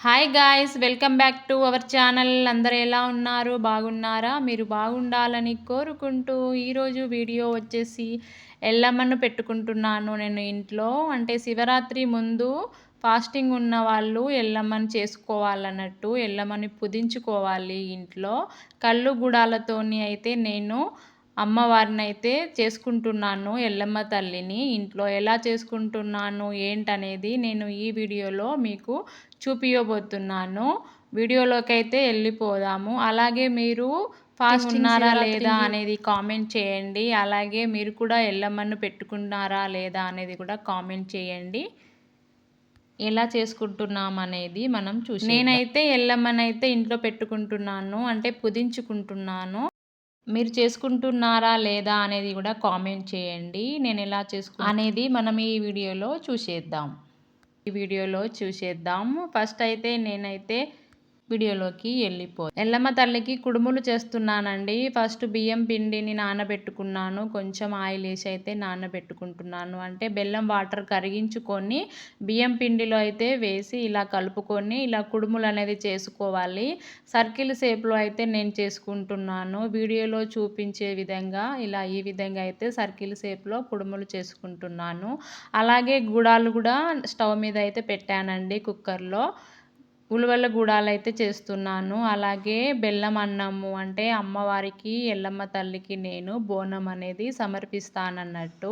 Hi guys welcome back to our channel అందరు ఎలా ఉన్నారు? బాగున్నారా? మీరు బాగుండాలని కోరుకుంటూ ఈరోజు వీడియో వచ్చేసి ఎల్లమ్మను పెట్టుకుంటున్నాను నేను ఇంట్లో. అంటే శివరాత్రి ముందు ఫాస్టింగ్ ఉన్న వాళ్ళు ఎల్లమ్మని చేసుకోవాలన్నట్టు ఎల్లమ్మని పుదించుకోవాలి ఇంట్లో. కళ్ళు గుడాలతోని అయితే నేను అమ్మవారిని అయితే చేసుకుంటున్నాను ఎల్లమ్మ తల్లిని. ఇంట్లో ఎలా చేసుకుంటున్నాను ఏంటనేది నేను ఈ వీడియోలో మీకు చూపించబోతున్నాను వీడియోలోకి అయితే వెళ్ళిపోదాము అలాగే మీరు ఫాస్ట్ ఉన్నారా లేదా అనేది కామెంట్ చేయండి. అలాగే మీరు కూడా ఎల్లమ్మను పెట్టుకున్నారా లేదా అనేది కూడా కామెంట్ చేయండి. ఎలా చేసుకుంటున్నాం అనేది మనం చూసి నేనైతే ఎల్లమ్మనైతే ఇంట్లో పెట్టుకుంటున్నాను. అంటే పుదించుకుంటున్నాను. మీరు చేసుకుంటున్నారా లేదా అనేది కూడా కామెంట్ చేయండి. నేను ఎలా చేసుకు అనేది మనం ఈ వీడియోలో చూసేద్దాం. ఈ వీడియోలో చూసేద్దాం ఫస్ట్ అయితే నేనైతే వీడియోలోకి వెళ్ళిపో. ఎల్లమ్మ తల్లికి కుడుములు చేస్తున్నానండి. ఫస్ట్ బియ్యం పిండిని నానబెట్టుకున్నాను. కొంచెం ఆయిల్ వేసి అయితే నానబెట్టుకుంటున్నాను. అంటే బెల్లం వాటర్ కరిగించుకొని బియ్యం పిండిలో అయితే వేసి ఇలా కలుపుకొని ఇలా కుడుములు అనేది చేసుకోవాలి. సర్కిల్ షేప్లో అయితే నేను చేసుకుంటున్నాను. వీడియోలో చూపించే విధంగా ఇలా ఈ విధంగా అయితే సర్కిల్ షేప్లో కుడుములు చేసుకుంటున్నాను. అలాగే గుడాలు కూడా స్టవ్ మీద అయితే పెట్టానండి కుక్కర్లో. ఉలవల గుడాలు అయితే చేస్తున్నాను. అలాగే బెల్లం అన్నము అంటే అమ్మవారికి ఎల్లమ్మ తల్లికి నేను బోనం అనేది సమర్పిస్తానన్నట్టు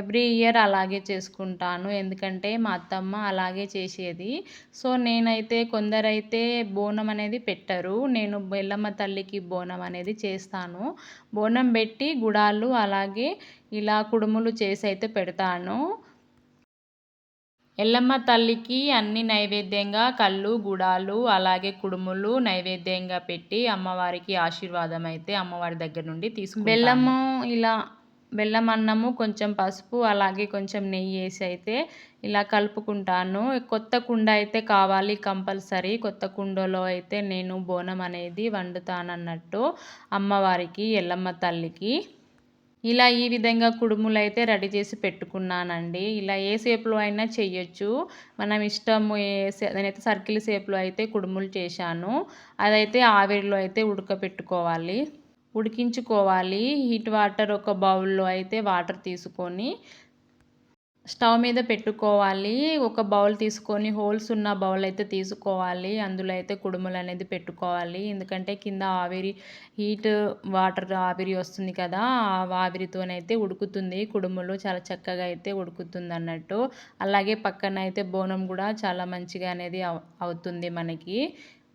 ఎవ్రీ ఇయర్ అలాగే చేసుకుంటాను. ఎందుకంటే మా అత్తమ్మ అలాగే చేసేది. సో నేనైతే కొందరైతే బోనం అనేది పెట్టరు. నేను బెల్లమ్మ తల్లికి బోనం అనేది చేస్తాను. బోనం పెట్టి గుడాలు అలాగే ఇలా కుడుములు చేసి అయితే పెడతాను. ఎల్లమ్మ తల్లికి అన్ని నైవేద్యంగా కళ్ళు గుడాలు అలాగే కుడుములు నైవేద్యంగా పెట్టి అమ్మవారికి ఆశీర్వాదం అయితే అమ్మవారి దగ్గర నుండి తీసుకు బెల్లము ఇలా బెల్లం అన్నము కొంచెం పసుపు అలాగే కొంచెం నెయ్యి వేసి అయితే ఇలా కలుపుకుంటాను. కొత్త కుండ అయితే కావాలి కంపల్సరీ. కొత్త కుండలో అయితే నేను బోనం అనేది వండుతానన్నట్టు అమ్మవారికి ఎల్లమ్మ తల్లికి. ఇలా ఈ విధంగా కుడుములు అయితే రెడీ చేసి పెట్టుకున్నానండి. ఇలా ఏ షేప్లో అయినా చెయ్యొచ్చు. మనం ఇష్టము నేనైతే సర్కిల్ షేప్లో అయితే కుడుములు చేశాను. అదైతే ఆవిరిలో అయితే ఉడకపెట్టుకోవాలి. ఉడికించుకోవాలి. హీట్ వాటర్ ఒక బౌల్లో అయితే వాటర్ తీసుకొని స్టవ్ మీద పెట్టుకోవాలి. ఒక బౌల్ తీసుకొని హోల్స్ ఉన్న బౌల్ అయితే తీసుకోవాలి. అందులో అయితే కుడుములు అనేది పెట్టుకోవాలి. ఎందుకంటే కింద ఆవిరి హీట్ వాటర్ ఆవిరి వస్తుంది కదా ఆ ఆవిరితోనైతే ఉడుకుతుంది. కుడుములు చాలా చక్కగా అయితే ఉడుకుతుంది అన్నట్టు. అలాగే పక్కన అయితే బోనం కూడా చాలా మంచిగా అనేది అవుతుంది మనకి.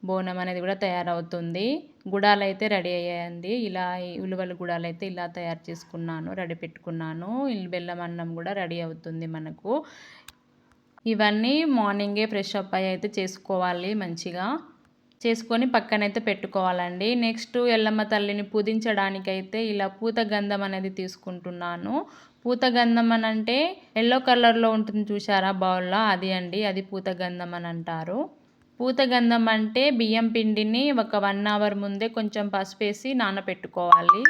బోనం అనేది కూడా తయారవుతుంది. గుడాలు అయితే రెడీ అయ్యాయండి. ఇలా ఉలువల గుడాలు అయితే ఇలా తయారు చేసుకున్నాను రెడీ పెట్టుకున్నాను. బెల్లం అన్నం కూడా రెడీ అవుతుంది మనకు. ఇవన్నీ మార్నింగే ఫ్రెష్ అప్ అయ్యి అయితే చేసుకోవాలి మంచిగా. చేసుకొని పక్కనైతే పెట్టుకోవాలండి. నెక్స్ట్ ఎల్లమ్మ తల్లిని పూజించడానికైతే ఇలా పూత గంధం అనేది తీసుకుంటున్నాను. పూత గంధం అని అంటే ఎల్లో కలర్లో ఉంటుంది చూసారా బౌల్లో? అది అండి. అది పూత గంధం అని అంటారు. పూతగంధం అంటే బియ్యం పిండిని ఒక వన్ అవర్ ముందే కొంచెం పసుపు వేసి నానబెట్టుకోవాలి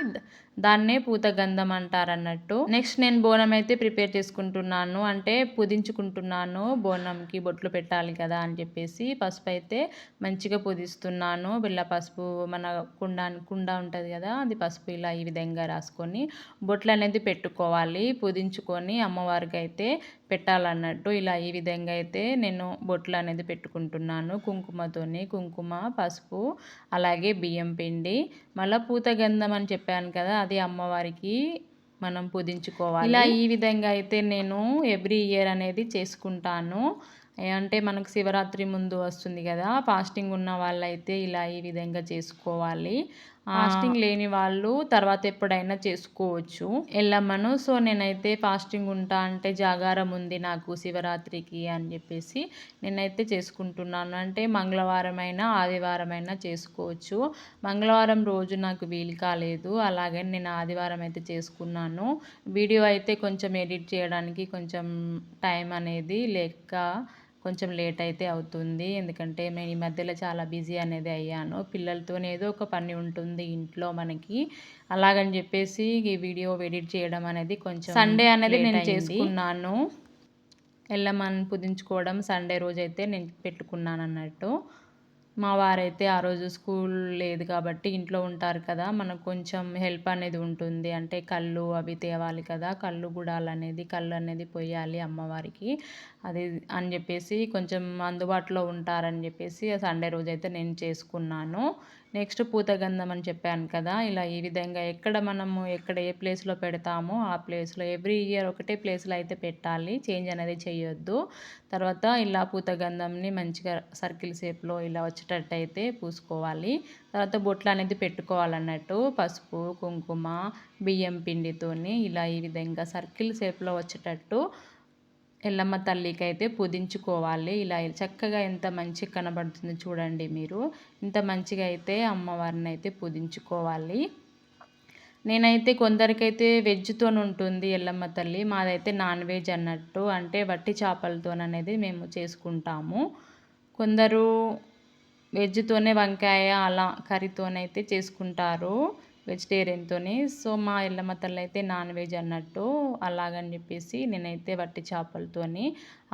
దాన్నే పూతగంధం అంటారు అన్నట్టు నెక్స్ట్ నేను బోనం అయితే ప్రిపేర్ చేసుకుంటున్నాను. అంటే పుదించుకుంటున్నాను. బోనంకి బొట్లు పెట్టాలి కదా అని చెప్పేసి పసుపు అయితే మంచిగా పుదిస్తున్నాను. బిళ్ళ పసుపు మన కుండ కుండ ఉంటుంది కదా అది పసుపు ఇలా ఈ విధంగా రాసుకొని బొట్లు అనేది పెట్టుకోవాలి. పుదించుకొని అమ్మవారికి అయితే పెట్టాలన్నట్టు ఇలా ఈ విధంగా అయితే నేను బొట్లు అనేది పెట్టుకుంటున్నాను. కుంకుమతోని కుంకుమ పసుపు అలాగే బియ్యం పిండి. మళ్ళీ పూత గంధం అని చెప్పాను కదా అది అమ్మవారికి మనం పుదించుకోవాలి ఇలా ఈ విధంగా అయితే నేను ఎవ్రీ ఇయర్ అనేది చేసుకుంటాను. అంటే మనకు శివరాత్రి ముందు వస్తుంది కదా ఫాస్టింగ్ ఉన్న వాళ్ళైతే ఇలా ఈ విధంగా చేసుకోవాలి. ఫాస్టింగ్ లేని వాళ్ళు తర్వాత ఎప్పుడైనా చేసుకోవచ్చు. ఎల్లమ్మను సో నేనైతే ఫాస్టింగ్ ఉంటా అంటే జాగారం ఉంది నాకు శివరాత్రికి అని చెప్పేసి నేనైతే చేసుకుంటున్నాను. అంటే మంగళవారం అయినా ఆదివారం అయినా చేసుకోవచ్చు. మంగళవారం రోజు నాకు వీలు కాలేదు. అలాగే నేను ఆదివారం అయితే చేసుకున్నాను. వీడియో అయితే కొంచెం ఎడిట్ చేయడానికి కొంచెం టైం అనేది లేక కొంచెం లేట్ అయితే అవుతుంది. ఎందుకంటే నేను ఈ మధ్యలో చాలా బిజీ అనేది అయ్యాను. పిల్లలతో ఏదో ఒక పని ఉంటుంది ఇంట్లో మనకి. అలాగని చెప్పేసి ఈ వీడియో ఎడిట్ చేయడం అనేది కొంచెం సండే అనేది నేను చేసుకున్నాను. ఎల్లమ్మని పుదించుకోవడం సండే రోజైతే నేను పెట్టుకున్నాను అన్నట్టు మా వారైతే ఆ రోజు స్కూల్ లేదు కాబట్టి ఇంట్లో ఉంటారు కదా మనకు కొంచెం హెల్ప్ అనేది ఉంటుంది. అంటే కళ్ళు అవి తేవాలి కదా కళ్ళు గుడాలు అనేది కళ్ళు అనేది పొయ్యాలి అమ్మవారికి. అది అని చెప్పేసి కొంచెం అందుబాటులో ఉంటారని చెప్పేసి సండే రోజు అయితే నేను చేసుకున్నాను. నెక్స్ట్ పూతగంధం అని చెప్పాను కదా ఇలా ఈ విధంగా ఎక్కడ మనము ఎక్కడ ఏ ప్లేస్లో పెడతామో ఆ ప్లేస్లో ఎవ్రీ ఇయర్ ఒకటే ప్లేస్లో అయితే పెట్టాలి చేంజ్ అనేది చేయొద్దు. తర్వాత ఇలా పూతగంధంని మంచిగా సర్కిల్ షేప్లో ఇలా వచ్చేటట్టు అయితే పూసుకోవాలి. తర్వాత బొట్లు అనేది పెట్టుకోవాలన్నట్టు పసుపు కుంకుమ బియ్యం పిండితోని ఇలా ఈ విధంగా సర్కిల్ షేప్లో వచ్చేటట్టు ఎల్లమ్మ తల్లికి అయితే పుదించుకోవాలి ఇలా చక్కగా ఎంత మంచిగా కనబడుతుంది చూడండి మీరు. ఇంత మంచిగా అయితే అమ్మవారిని అయితే పుదించుకోవాలి నేనైతే కొందరికైతే వెజ్తో ఉంటుంది ఎల్లమ్మ తల్లి. మాదైతే నాన్ వెజ్ అన్నట్టు. అంటే వట్టి చేపలతో అనేది మేము చేసుకుంటాము. కొందరు వెజ్తోనే వంకాయ అలా కర్రీతోనైతే చేసుకుంటారు. వెజిటేరియన్తోని. సో మా ఇళ్ళమ్మ తల్లి అయితే నాన్ వెజ్ అన్నట్టు అలాగని చెప్పేసి నేనైతే వట్టి చేపలతోని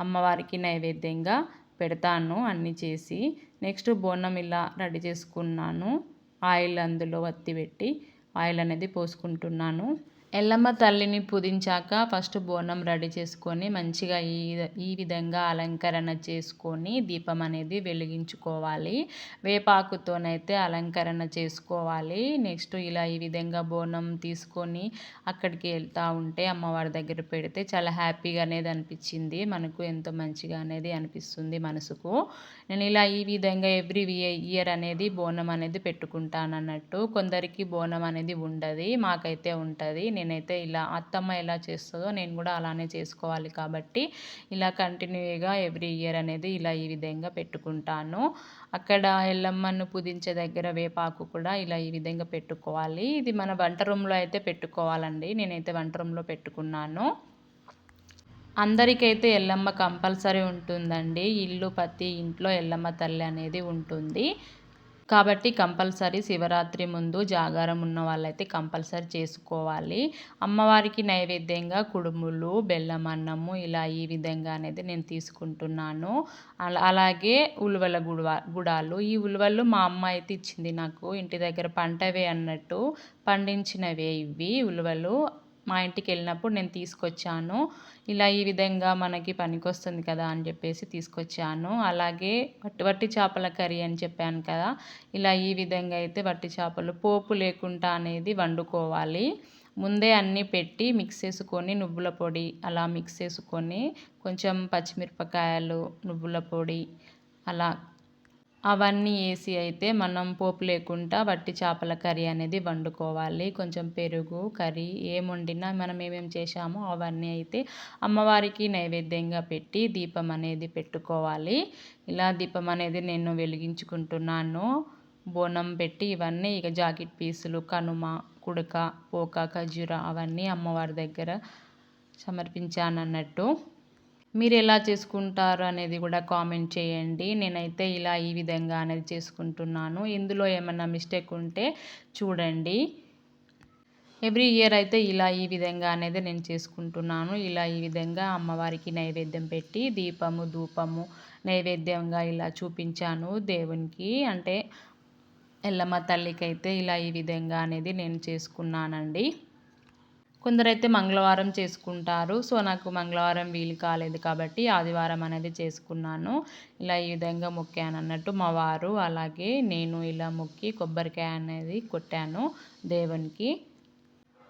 అమ్మవారికి నైవేద్యంగా పెడతాను అన్నీ చేసి. నెక్స్ట్ బోనం ఇలా రెడీ చేసుకున్నాను. ఆయిల్ అందులో వత్తి పెట్టి ఆయిల్ అనేది పోసుకుంటున్నాను. ఎల్లమ్మ తల్లిని పూజించాక ఫస్ట్ బోనం రెడీ చేసుకొని మంచిగా ఈ ఈ విధంగా అలంకరణ చేసుకొని దీపం అనేది వెలిగించుకోవాలి. వేపాకుతోనైతే అలంకరణ చేసుకోవాలి. నెక్స్ట్ ఇలా ఈ విధంగా బోనం తీసుకొని అక్కడికి వెళ్తూ ఉంటే అమ్మవారి దగ్గర పెడితే చాలా హ్యాపీగా అనేది అనిపించింది. మనకు ఎంతో మంచిగా అనేది అనిపిస్తుంది మనసుకు. నేను ఇలా ఈ విధంగా ఎవ్రీ ఇయర్ అనేది బోనం అనేది పెట్టుకుంటాను అన్నట్టు కొందరికి బోనం అనేది ఉండదు మాకైతే ఉంటుంది. నేను నేనైతే ఇలా అత్తమ్మ ఎలా చేస్తుందో నేను కూడా అలానే చేసుకోవాలి కాబట్టి ఇలా కంటిన్యూగా ఎవ్రీ ఇయర్ అనేది ఇలా ఈ విధంగా పెట్టుకుంటాను. అక్కడ ఎల్లమ్మను పుదించే దగ్గర వేపాకు కూడా ఇలా ఈ విధంగా పెట్టుకోవాలి. ఇది మన వంట రూమ్లో అయితే పెట్టుకోవాలండి. నేనైతే వంట రూమ్లో పెట్టుకున్నాను. అందరికైతే ఎల్లమ్మ కంపల్సరీ ఉంటుందండి. ఇల్లు ప్రతి ఇంట్లో ఎల్లమ్మ తల్లి అనేది ఉంటుంది. కాబట్టి కంపల్సరీ శివరాత్రి ముందు జాగారం ఉన్న వాళ్ళైతే కంపల్సరీ చేసుకోవాలి. అమ్మవారికి నైవేద్యంగా కుడుములు బెల్లం అన్నము ఇలా ఈ విధంగా అనేది నేను తీసుకుంటున్నాను. అలాగే ఉలువల గుడ గుడాలు. ఈ ఉలువలు మా అమ్మ అయితే ఇచ్చింది నాకు. ఇంటి దగ్గర పంటవే అన్నట్టు పండించినవే ఇవి ఉలువలు. మా ఇంటికి వెళ్ళినప్పుడు నేను తీసుకొచ్చాను. ఇలా ఈ విధంగా మనకి పనికొస్తుంది కదా అని చెప్పేసి తీసుకొచ్చాను. అలాగే వట్టి వట్టి చేపల కర్రీ అని చెప్పాను కదా. ఇలా ఈ విధంగా అయితే వట్టి చేపలు పోపు లేకుండా అనేది వండుకోవాలి. ముందే అన్నీ పెట్టి మిక్స్ చేసుకొని నువ్వుల పొడి అలా మిక్స్ చేసుకొని కొంచెం పచ్చిమిరపకాయలు నువ్వుల పొడి అలా అవన్నీ వేసి అయితే మనం పోపు లేకుండా వట్టి చేపల కర్రీ అనేది వండుకోవాలి. కొంచెం పెరుగు కర్రీ ఏం వండినా మనం ఏమేమి చేశామో అవన్నీ అయితే అమ్మవారికి నైవేద్యంగా పెట్టి దీపం అనేది పెట్టుకోవాలి. ఇలా దీపం అనేది నేను వెలిగించుకుంటున్నాను. బోనం పెట్టి ఇవన్నీ ఇక జాకెట్ పీసులు కనుమ కుడక పోక ఖజూర అవన్నీ అమ్మవారి దగ్గర సమర్పించాను అన్నట్టు మీరు ఎలా చేసుకుంటారు అనేది కూడా కామెంట్ చేయండి. నేనైతే ఇలా ఈ విధంగా అనేది చేసుకుంటున్నాను. ఇందులో ఏమైనా మిస్టేక్ ఉంటే చూడండి. ఎవ్రీ ఇయర్ అయితే ఇలా ఈ విధంగా అనేది నేను చేసుకుంటున్నాను. ఇలా ఈ విధంగా అమ్మవారికి నైవేద్యం పెట్టి దీపము ధూపము నైవేద్యంగా ఇలా చూపించాను దేవునికి. అంటే ఎల్లమ్మ తల్లికి అయితే ఇలా ఈ విధంగా అనేది నేను చేసుకున్నానండి. కొందరైతే మంగళవారం చేసుకుంటారు. సో నాకు మంగళవారం వీలు కాలేదు కాబట్టి ఆదివారం అనేది చేసుకున్నాను. ఇలా ఈ విధంగా మొక్కాను అన్నట్టు మా వారు అలాగే నేను ఇలా మొక్కి కొబ్బరికాయ అనేది కొట్టాను దేవునికి.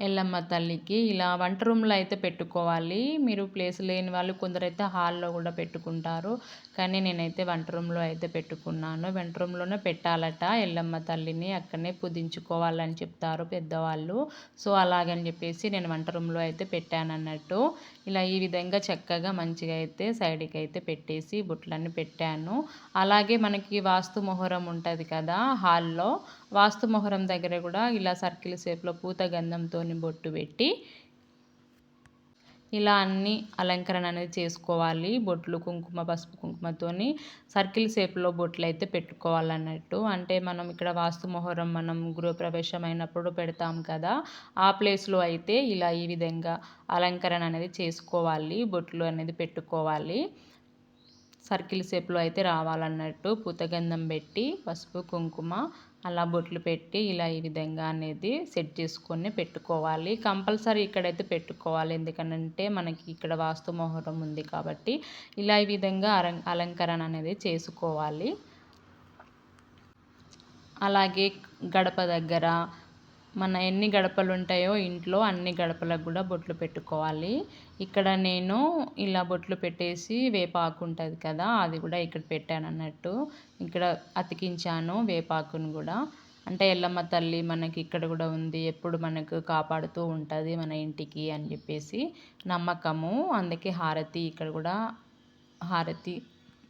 ఎల్లమ్మ తల్లికి ఇలా వంట రూమ్లో అయితే పెట్టుకోవాలి. మీరు ప్లేస్ లేని వాళ్ళు కొందరైతే హాల్లో కూడా పెట్టుకుంటారు. కానీ నేనైతే వంట రూమ్లో అయితే పెట్టుకున్నాను. వంట రూమ్లోనే పెట్టాలట ఎల్లమ్మ తల్లిని అక్కడనే పుదించుకోవాలని చెప్తారు పెద్దవాళ్ళు. సో అలాగని చెప్పేసి నేను వంట రూమ్లో అయితే పెట్టాను అన్నట్టు ఇలా ఈ విధంగా చక్కగా మంచిగా అయితే సైడ్కి అయితే పెట్టేసి బుట్లన్నీ పెట్టాను. అలాగే మనకి వాస్తు మొహరం ఉంటుంది కదా హాల్లో. వాస్తు మొహరం దగ్గర కూడా ఇలా సర్కిల్ షేప్లో పూత గంధంతో బొట్టు పెట్టి ఇలా అన్ని అలంకరణ అనేది చేసుకోవాలి. బొట్లు కుంకుమ పసుపు కుంకుమతోని సర్కిల్ షేప్లో బొట్లు అయితే పెట్టుకోవాలన్నట్టు. అంటే మనం ఇక్కడ వాస్తు మొహరం మనం గృహప్రవేశం అయినప్పుడు పెడతాం కదా ఆ ప్లేస్లో అయితే ఇలా ఈ విధంగా అలంకరణ అనేది చేసుకోవాలి. బొట్లు అనేది పెట్టుకోవాలి. సర్కిల్ షేప్లో అయితే రావాలన్నట్టు పూతగంధం పెట్టి పసుపు కుంకుమ అలా బొట్లు పెట్టి ఇలా ఈ విధంగా అనేది సెట్ చేసుకొని పెట్టుకోవాలి. కంపల్సరీ ఇక్కడైతే పెట్టుకోవాలి. ఎందుకంటే మనకి ఇక్కడ వాస్తు మొహరం ఉంది కాబట్టి ఇలా ఈ విధంగా అలంకరణ అనేది చేసుకోవాలి. అలాగే గడప దగ్గర మన ఎన్ని గడపలు ఉంటాయో ఇంట్లో అన్ని గడపలకు కూడా బొట్లు పెట్టుకోవాలి. ఇక్కడ నేను ఇలా బొట్లు పెట్టేసి వేపాకు ఉంటుంది కదా అది కూడా ఇక్కడ పెట్టాను అన్నట్టు. ఇక్కడ అతికించాను వేపాకును కూడా. అంటే ఎల్లమ్మ తల్లి మనకి ఇక్కడ కూడా ఉంది ఎప్పుడు మనకు కాపాడుతూ ఉంటుంది మన ఇంటికి అని చెప్పేసి నమ్మకము. అందుకే హారతి ఇక్కడ కూడా హారతి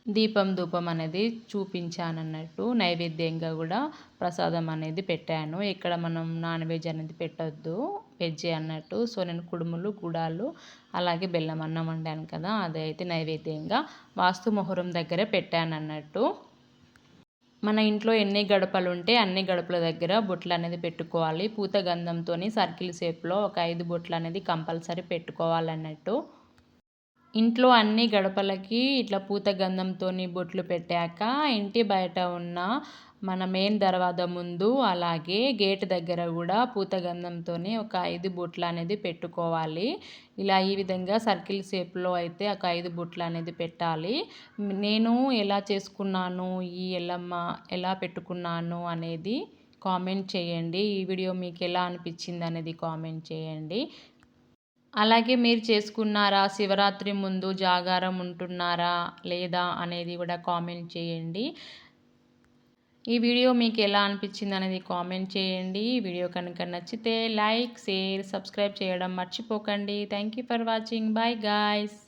దీపం ధూపం అనేది చూపించాను అన్నట్టు నైవేద్యంగా కూడా ప్రసాదం అనేది పెట్టాను. ఇక్కడ మనం నాన్ వెజ్ అనేది పెట్టొద్దు వెజ్ అన్నట్టు. సో నేను కుడుములు గుడాలు అలాగే బెల్లం అన్నం వండాను కదా అది అయితే నైవేద్యంగా వాస్తు మొహరం దగ్గర పెట్టాను అన్నట్టు మన ఇంట్లో ఎన్ని గడపలు ఉంటే అన్ని గడపల దగ్గర బొట్లు అనేది పెట్టుకోవాలి. పూత గంధంతో సర్కిల్ షేప్లో ఒక ఐదు బొట్లు అనేది కంపల్సరీ పెట్టుకోవాలన్నట్టు. ఇంట్లో అన్ని గడపలకి ఇట్లా పూత గంధంతో బొట్లు పెట్టాక ఇంటి బయట ఉన్న మన మెయిన్ దర్వాజా ముందు అలాగే గేట్ దగ్గర కూడా పూత గంధంతో ఒక ఐదు బొట్లు అనేది పెట్టుకోవాలి. ఇలా ఈ విధంగా సర్కిల్ షేప్లో అయితే ఒక ఐదు బొట్లు అనేది పెట్టాలి. నేను ఎలా చేసుకున్నాను ఈ ఎల్లమ్మ ఎలా పెట్టుకున్నాను అనేది కామెంట్ చేయండి. ఈ వీడియో మీకు ఎలా అనిపించింది అనేది కామెంట్ చేయండి. అలాగే మీరు చేసుకున్నారా? శివరాత్రి ముందు జాగారం ఉంటున్నారా? లేదా? అనేది కూడా కామెంట్ చేయండి. ఈ వీడియో మీకు ఎలా అనిపించింది అనేది కామెంట్ చేయండి. వీడియో కనుక నచ్చితే లైక్ షేర్ సబ్స్క్రైబ్ చేయడం మర్చిపోకండి. Thank you for watching. Bye guys.